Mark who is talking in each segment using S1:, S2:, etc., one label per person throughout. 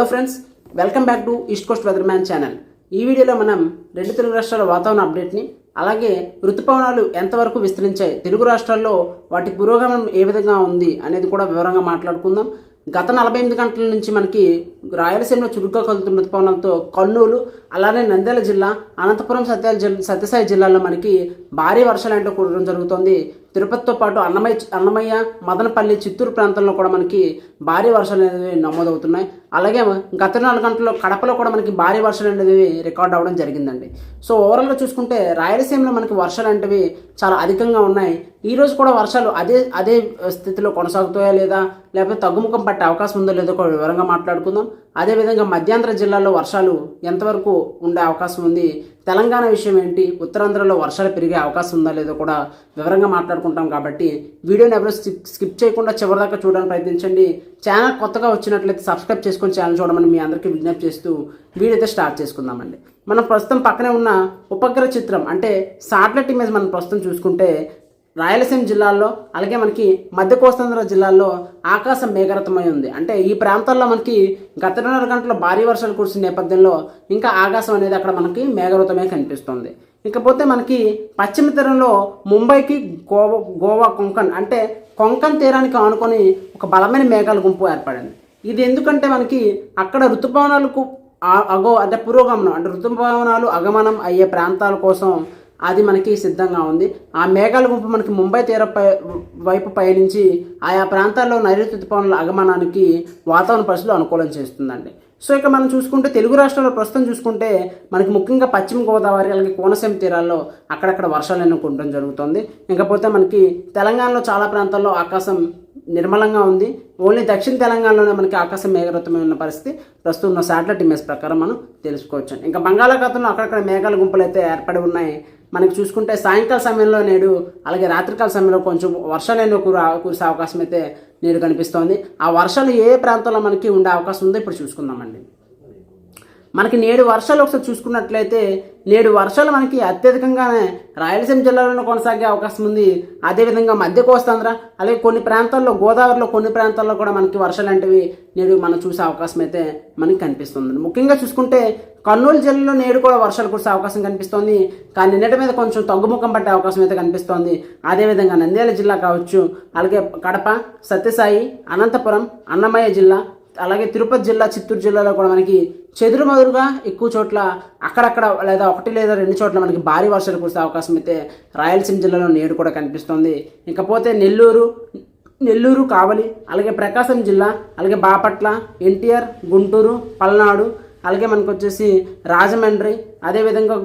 S1: Hello friends welcome back to east coast weather man channel. ఈ వీడియోలో మనం రెండు తెలుగు రాష్ట్రాల వాతావరణ అప్డేట్ని అలాగే ఋతుపవనాలు ఎంతవరకు విస్తరించాయి తెలుగు రాష్ట్రాల్లో వాటి పురోగమనం ఏ విధంగా ఉంది అనేది కూడా వివరంగా మాట్లాడుకుందాం. గత నలభై ఎనిమిది గంటల నుంచి మనకి రాయలసీమలో చురుగ్గా కదులుతున్న ఋతుపవనాలతో కర్నూలు అలానే నంద్యాల జిల్లా అనంతపురం సత్యాల జిల్లా సత్యసాయి జిల్లాలో మనకి భారీ వర్షాలు ఏంటో కురవడం జరుగుతోంది. తిరుపతితో పాటు అన్నమయ్య అన్నమయ్య మదనపల్లి చిత్తూరు ప్రాంతంలో కూడా మనకి భారీ వర్షాలు అనేవి నమోదవుతున్నాయి. అలాగే గత నాలుగు గంటల్లో కడపలో కూడా మనకి భారీ వర్షాలు అనేవి రికార్డ్ అవ్వడం జరిగిందండి. సో ఓవరాల్గా చూసుకుంటే రాయలసీమలో మనకి వర్షాలు అనేవి చాలా అధికంగా ఉన్నాయి. ఈ రోజు కూడా వర్షాలు అదే అదే స్థితిలో కొనసాగుతాయా లేదా లేకపోతే తగ్గుముఖం పట్టే అవకాశం ఉందో లేదో కూడా వివరంగా మాట్లాడుకుందాం. అదేవిధంగా మధ్యాంధ్ర జిల్లాలో వర్షాలు ఎంతవరకు ఉండే అవకాశం ఉంది? తెలంగాణ విషయం ఏంటి? ఉత్తరాంధ్రలో వర్షాలు పెరిగే అవకాశం ఉందా లేదో కూడా వివరంగా మాట్లాడుకుంటాం కాబట్టి వీడియోని ఎవరు స్కిప్ స్కిప్ చేయకుండా చివరిదాకా చూడడానికి ప్రయత్నించండి. ఛానల్ కొత్తగా వచ్చినట్లయితే సబ్స్క్రైబ్ చేసుకొని ఛానల్ చూడమని మీ అందరికీ విజ్ఞప్తి చేస్తూ వీడియో అయితే స్టార్ట్ చేసుకుందామండి. మనం ప్రస్తుతం పక్కనే ఉన్న ఉపగ్రహ చిత్రం అంటే సాటిలైట్ ఇమేజ్ మనం ప్రస్తుతం చూసుకుంటే రాయలసీమ జిల్లాల్లో అలాగే మనకి మధ్య కోస్తాంధ్ర జిల్లాల్లో ఆకాశం మేఘరతమై ఉంది. అంటే ఈ ప్రాంతాల్లో మనకి గత రెండున్నర గంటల భారీ వర్షాలు కురిసిన నేపథ్యంలో ఇంకా ఆకాశం అనేది అక్కడ మనకి మేఘరతమే కనిపిస్తుంది. ఇకపోతే మనకి పశ్చిమ తీరంలో ముంబైకి గోవా గోవా కొంకన్ అంటే కొంకన్ తీరానికి ఆనుకొని ఒక బలమైన మేఘాల గుంపు ఏర్పడింది. ఇది ఎందుకంటే మనకి అక్కడ ఋతుపవనాలకు అగో అంటే పురోగమనం అంటే ఋతుపవనాలు అగమనం అయ్యే ప్రాంతాల కోసం అది మనకి సిద్ధంగా ఉంది. ఆ మేఘాల గుంపు మనకి ముంబై తీర పై- వైపు పయనించి ఆయా ప్రాంతాల్లో నైరుతి ఋతుపవనాల ఆగమనానికి వాతావరణ పరిస్థితులు అనుకూలం చేస్తుందండి. సో ఇక మనం చూసుకుంటే తెలుగు రాష్ట్రాల్లో ప్రస్తుతం చూసుకుంటే మనకి ముఖ్యంగా పశ్చిమ గోదావరి అలాగే కోనసీమ తీరాల్లో అక్కడక్కడ వర్షాలు ఎన్నుకుంటడం జరుగుతుంది. ఇంకపోతే మనకి తెలంగాణలో చాలా ప్రాంతాల్లో ఆకాశం నిర్మలంగా ఉంది. ఓన్లీ దక్షిణ తెలంగాణలోనే మనకి ఆకాశం మేఘరతమై ఉన్న పరిస్థితి. ప్రస్తుతం ఉన్న శాటిలైట్ ఇమేజ్ ప్రకారం మనం తెలుసుకోవచ్చు. ఇంకా బంగాళాఖాతంలో అక్కడక్కడ మేఘాల గుంపులు అయితే ఏర్పడి ఉన్నాయి. మనకి చూసుకుంటే సాయంకాల సమయంలో నేడు అలాగే రాత్రికాల సమయంలో కొంచెం వర్షాలు కుర కురిసే అవకాశం అయితే నేడు కనిపిస్తోంది. ఆ వర్షాలు ఏ ప్రాంతంలో మనకి ఉండే అవకాశం ఉందో ఇప్పుడు చూసుకుందామండి. మనకి నేడు వర్షాలు ఒకసారి చూసుకున్నట్లయితే నేడు వర్షాలు మనకి అత్యధికంగానే రాయలసీమ జిల్లాలోనే కొనసాగే అవకాశం ఉంది. అదేవిధంగా మధ్య కోస్తాంధ్ర అలాగే కొన్ని ప్రాంతాల్లో గోదావరిలో కొన్ని ప్రాంతాల్లో కూడా మనకి వర్షాలు లాంటివి నేడు మనం చూసే అవకాశం అయితే మనకి కనిపిస్తుంది. ముఖ్యంగా చూసుకుంటే కర్నూలు జిల్లాలో నేడు కూడా వర్షాలు కురిసే అవకాశం కనిపిస్తోంది. కానీ నిన్నటి మీద కొంచెం తగ్గుముఖం పట్టే అవకాశం అయితే కనిపిస్తోంది. అదేవిధంగా నంద్యాల జిల్లా కావచ్చు అలాగే కడప సత్యసాయి అనంతపురం అన్నమయ్య జిల్లా అలాగే తిరుపతి జిల్లా చిత్తూరు జిల్లాలో కూడా మనకి చెదురుమదురుగా ఎక్కువ చోట్ల అక్కడక్కడ లేదా ఒకటి లేదా రెండు చోట్ల మనకి భారీ వర్షాలు కురిసే అవకాశం అయితే రాయలసీమ జిల్లాలో నేడు కూడా కనిపిస్తోంది. ఇకపోతే నెల్లూరు నెల్లూరు కావలి అలాగే ప్రకాశం జిల్లా అలాగే బాపట్ల ఎన్టీఆర్ గుంటూరు పల్నాడు అలాగే మనకు వచ్చేసి రాజమండ్రి అదేవిధంగా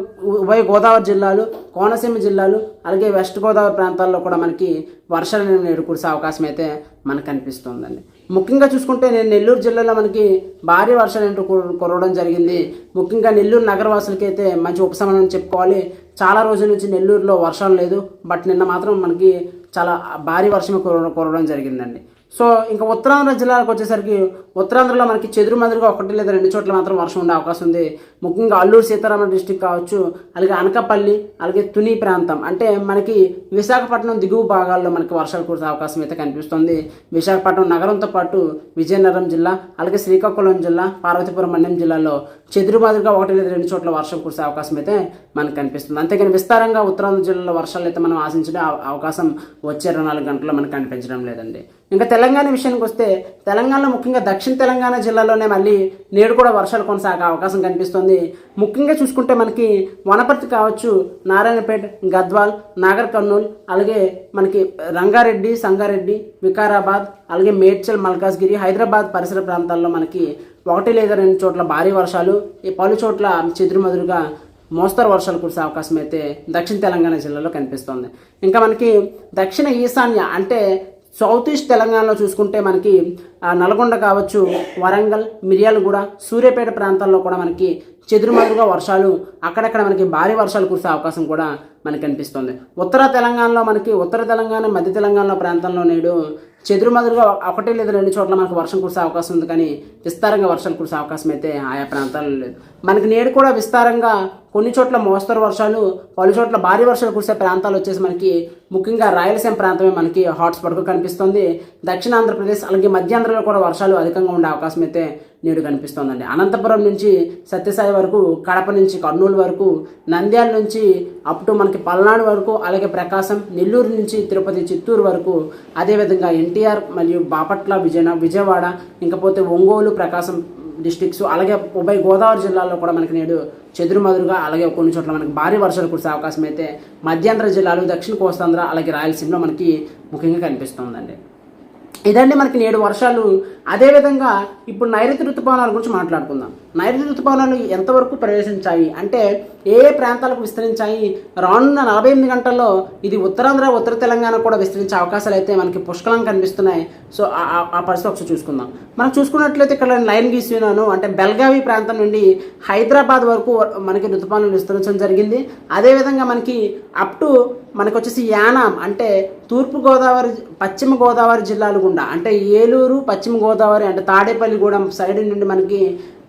S1: ఉభయ గోదావరి జిల్లాలు కోనసీమ జిల్లాలు అలాగే వెస్ట్ గోదావరి ప్రాంతాల్లో కూడా మనకి వర్షాలు నేడు కురిసే అవకాశం అయితే మనకు కనిపిస్తుందండి ముఖ్యంగా చూసుకుంటే నేను నెల్లూరు జిల్లాలో మనకి భారీ వర్షాలు ఏంటో కురవడం జరిగింది. ముఖ్యంగా నెల్లూరు నగరవాసులకి అయితే మంచి ఉపశమనం చెప్పుకోవాలి. చాలా రోజుల నుంచి నెల్లూరులో వర్షాలు లేదు. బట్ నిన్న మాత్రం మనకి చాలా భారీ వర్షం కుర కురవడం జరిగిందండి. సో ఇంకా ఉత్తరాంధ్ర జిల్లాలకు వచ్చేసరికి ఉత్తరాంధ్రలో మనకి చెదురుమదురుగా ఒకటి లేదా రెండు చోట్ల మాత్రం వర్షం ఉండే అవకాశం ఉంది. ముఖ్యంగా అల్లూరు సీతారామ డిస్టిక్ కావచ్చు అలాగే అనకాపల్లి అలాగే తుని ప్రాంతం. అంటే మనకి విశాఖపట్నం దిగువ భాగాల్లో మనకి వర్షాలు కురిసే అవకాశం అయితే కనిపిస్తుంది. విశాఖపట్నం నగరంతో పాటు విజయనగరం జిల్లా అలాగే శ్రీకాకుళం జిల్లా పార్వతీపురం మండలం జిల్లాలో చెదురుమదురుగా ఒకటి లేదా రెండు చోట్ల వర్షం కురిసే అవకాశం అయితే మనకు కనిపిస్తుంది. అంతేగాని విస్తారంగా ఉత్తరాంధ్ర జిల్లాలో వర్షాలు అయితే మనం ఆశించిన అవకాశం వచ్చే ఇరవై నాలుగు గంటల్లో మనకు కనిపించడం లేదండి. ఇంకా తెలంగాణ విషయానికి వస్తే తెలంగాణలో ముఖ్యంగా దక్షిణ తెలంగాణ జిల్లాలోనే మళ్ళీ నేడు కూడా వర్షాలు కొనసాగే అవకాశం కనిపిస్తుంది. ముఖ్యంగా చూసుకుంటే మనకి వనపర్తి కావచ్చు నారాయణపేట గద్వాల్ నాగర్ కర్నూల్ అలాగే మనకి రంగారెడ్డి సంగారెడ్డి వికారాబాద్ అలాగే మేడ్చల్ మల్కాజ్గిరి హైదరాబాద్ పరిసర ప్రాంతాల్లో మనకి ఒకటి లేదా రెండు చోట్ల భారీ వర్షాలు ఈ పలు చోట్ల చెదురుమదురుగా మోస్తరు వర్షాలు కురిసే అవకాశం అయితే దక్షిణ తెలంగాణ జిల్లాలో కనిపిస్తోంది. ఇంకా మనకి దక్షిణ ఈశాన్య అంటే సౌత్ ఈస్ట్ తెలంగాణలో చూసుకుంటే మనకి నల్గొండ కావచ్చు వరంగల్ మిర్యాలగూడ సూర్యాపేట ప్రాంతాల్లో కూడా మనకి చెదురుమదురుగా వర్షాలు అక్కడక్కడ మనకి భారీ వర్షాలు కురిసే అవకాశం కూడా మనకి కనిపిస్తుంది ఉత్తర తెలంగాణలో మనకి ఉత్తర తెలంగాణ మధ్య తెలంగాణ ప్రాంతంలో నేడు చెదురుమదురుగా ఒకటి లేదా రెండు చోట్ల మనకు వర్షం కురిసే అవకాశం ఉంది కానీ విస్తారంగా వర్షాలు కురిసే అవకాశం అయితే ఆయా ప్రాంతాల్లో లేదు. మనకి నేడు కూడా విస్తారంగా కొన్ని చోట్ల మోస్తరు వర్షాలు పలు చోట్ల భారీ వర్షాలు కురిసే ప్రాంతాలు వచ్చేసి మనకి ముఖ్యంగా రాయలసీమ ప్రాంతమే మనకి హాట్స్పాట్గా కనిపిస్తుంది. దక్షిణ ఆంధ్రప్రదేశ్ అలాగే మధ్యాంధ్రలో కూడా వర్షాలు అధికంగా ఉండే అవకాశం అయితే నేడు కనిపిస్తోందండి. అనంతపురం నుంచి సత్యసాయి వరకు కడప నుంచి కర్నూలు వరకు నంద్యాల నుంచి అప్ టు మనకి పల్నాడు వరకు అలాగే ప్రకాశం నెల్లూరు నుంచి తిరుపతి చిత్తూరు వరకు అదేవిధంగా ఎన్టీఆర్ మరియు బాపట్ల విజయ విజయవాడ ఇంకపోతే ఒంగోలు ప్రకాశం డిస్టిక్స్ అలాగే ఉభయ గోదావరి జిల్లాలో కూడా మనకి నేడు చెదురుమదురుగా అలాగే కొన్ని చోట్ల మనకి భారీ వర్షాలు కురిసే అవకాశం అయితే మధ్యాంధ్ర జిల్లాలు దక్షిణ కోస్తాంధ్ర అలాగే రాయలసీమలో మనకి ముఖ్యంగా కనిపిస్తుందండి. ఇదండి మనకి నేడు వర్షాలు? అదేవిధంగా ఇప్పుడు నైరుతి ఋతుపవనాల గురించి మాట్లాడుకుందాం. నైరుతి ఋతుపవనాలు ఎంతవరకు ప్రవేశించాయి? అంటే ఏ ఏ ప్రాంతాలకు విస్తరించాయి? రానున్న నలభై ఎనిమిది గంటల్లో ఇది ఉత్తరాంధ్ర ఉత్తర తెలంగాణ కూడా విస్తరించే అవకాశాలు అయితే మనకి పుష్కలం కనిపిస్తున్నాయి. సో ఆ- ఆ- పరిస్థితి ఒకసారి చూసుకుందాం. మనం చూసుకున్నట్లయితే ఇక్కడ నేను లైన్ గీస్తున్నాను అంటే బెల్గావి ప్రాంతం నుండి హైదరాబాద్ వరకు మనకి ఋతుపవనాలు విస్తరించడం జరిగింది. అదేవిధంగా మనకి అప్ టు మనకు వచ్చేసి యానాం అంటే తూర్పుగోదావరి పశ్చిమ గోదావరి జిల్లాలు గుండా. అంటే ఏలూరు పశ్చిమ గోదావరి అంటే తాడేపల్లిగూడెం సైడ్ నుండి మనకి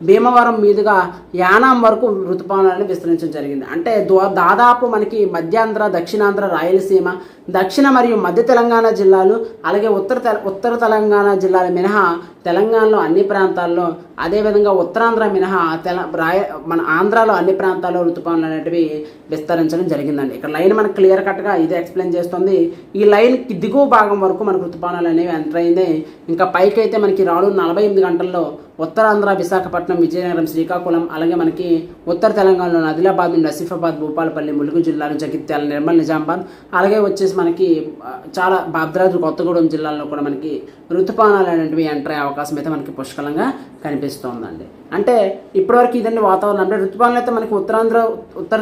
S1: భీమవరం మీదుగా యానాం వరకు ఋతుపవనాలను విస్తరించడం జరిగింది. అంటే దాదాపు మనకి మధ్యాంధ్ర దక్షిణాంధ్ర రాయలసీమ దక్షిణ మరియు మధ్య తెలంగాణ జిల్లాలు అలాగే ఉత్తర ఉత్తర తెలంగాణ జిల్లాల మినహా తెలంగాణలో అన్ని ప్రాంతాల్లో అదేవిధంగా ఉత్తరాంధ్ర మినహా తెల రాయ మన ఆంధ్రాలో అన్ని ప్రాంతాల్లో ఋతుపవనాలు అనేటివి విస్తరించడం జరిగిందండి. ఇక్కడ లైన్ మనకు క్లియర్ కట్గా ఇదే ఎక్స్ప్లెయిన్ చేస్తుంది. ఈ లైన్కి దిగువ భాగం వరకు మనకు ఋతుపవనాలు అనేవి ఎంటర్ అయింది. ఇంకా పైకి అయితే మనకి రాను నలభై ఎనిమిది గంటల్లో ఉత్తరాంధ్ర విశాఖపట్నం విజయనగరం శ్రీకాకుళం అలాగే మనకి ఉత్తర తెలంగాణలో ఆదిలాబాద్ నుండి ఆసిఫాబాద్ భూపాలపల్లి ములుగు జిల్లాలు జగిత్యాల నిర్మల్ నిజామాబాద్ అలాగే వచ్చేసి మనకి చాలా భద్రాద్రి కొత్తగూడెం జిల్లాల్లో కూడా మనకి ఋతుపవనాలు అనేటివి ఎంటర్ అయ్యే అవకాశం అయితే మనకి పుష్కలంగా కనిపిస్తోందండి. అంటే ఇప్పటివరకు ఇదండి వాతావరణం. అంటే ఋతుపవనాలు అయితే మనకి ఉత్తరాంధ్ర ఉత్తర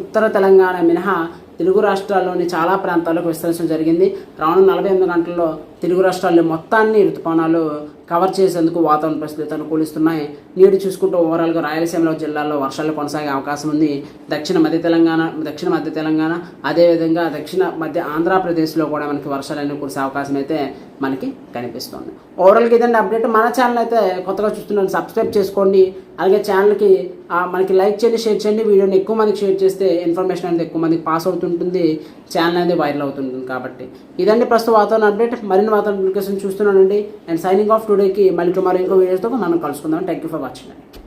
S1: ఉత్తర తెలంగాణ మినహా తెలుగు రాష్ట్రాల్లోని చాలా ప్రాంతాలకు విస్తరించడం జరిగింది. రానున్న నలభై ఎనిమిది గంటల్లో తెలుగు రాష్ట్రాల్లో మొత్తాన్ని ఋతుపవనాలు కవర్ చేసేందుకు వాతావరణ పరిస్థితులు అనుకూలిస్తున్నాయి? నేడు చూసుకుంటూ ఓవరాల్గా రాయలసీమలో జిల్లాల్లో వర్షాలు కొనసాగే అవకాశం ఉంది. దక్షిణ మధ్య తెలంగాణ దక్షిణ మధ్య తెలంగాణ అదేవిధంగా దక్షిణ మధ్య ఆంధ్రప్రదేశ్లో కూడా మనకి వర్షాలు అనేవి కురిసే అవకాశం అయితే మనకి కనిపిస్తుంది. ఓవరాల్గా ఇదండి అప్డేట్ మన ఛానల్ అయితే కొత్తగా చూస్తున్నాను సబ్స్క్రైబ్ చేసుకోండి. అలాగే ఛానల్కి మనకి లైక్ చేయండి షేర్ చేయండి. వీడియోని ఎక్కువ మందికి షేర్ చేస్తే ఇన్ఫర్మేషన్ అనేది ఎక్కువ మందికి పాస్ అవుతుంటుంది. ఛానల్ అనేది వైరల్ అవుతుంటుంది కాబట్టి. ఇదండి ప్రస్తుత వాతావరణ అప్డేట్. మరిన్ని వాతావరణ అప్లికేషన్ చూస్తున్నానండి. అండ్ సైనింగ్ ఆఫ్ టుడేకి మళ్ళీ టుమారో ఇంకో వీడియోతో మనం కలుసుకుందాం. Thank you for watching.